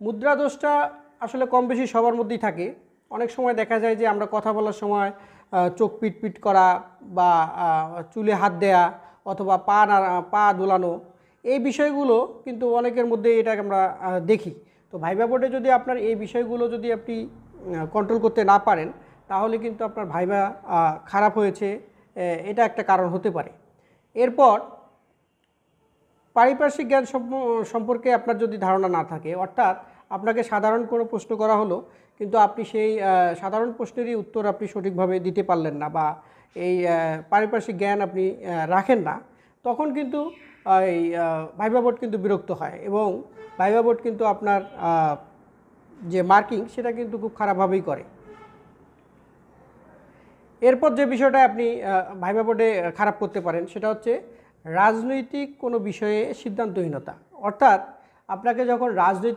মুদ্রা দোষটা আসলে কম বেশি সবার মধ্যেই থাকে। অনেক সময় দেখা যায় যে আমরা কথা বলার সময় চোখ পিট পিট করা বা চুলে হাত দেয়া অথবা পা নাড়া, পা দোলানো, এই বিষয়গুলো কিন্তু অনেকের মধ্যে এটা আমরা দেখি। তো ভাইবা বোর্ডে যদি আপনার এই বিষয়গুলো যদি আপনি কন্ট্রোল করতে না পারেন, তাহলে কিন্তু আপনার ভাইবা খারাপ হয়েছে এটা একটা কারণ হতে পারে। এরপর পারিপার্শ্বিক জ্ঞান সম্প- সম্পর্কে আপনার যদি ধারণা না থাকে, অর্থাৎ আপনাকে সাধারণ কোনো প্রশ্ন করা হলো, কিন্তু আপনি সেই সাধারণ প্রশ্নেরই উত্তর আপনি সঠিকভাবে দিতে পারলেন না বা এই পারিপার্শ্বিক জ্ঞান আপনি রাখেন না, তখন কিন্তু এই ভাইবা বোর্ড কিন্তু বিরক্ত হয় এবং ভাইবা বোর্ড কিন্তু আপনার যে মার্কিং সেটা কিন্তু খুব খারাপভাবেই করে। এরপর যে বিষয়টা আপনি ভাইবা বোর্ডে খারাপ করতে পারেন সেটা হচ্ছে রাজনৈতিক কোনো বিষয়ে সিদ্ধান্তহীনতা। অর্থাৎ আপনাকে যখন রাজনৈতিক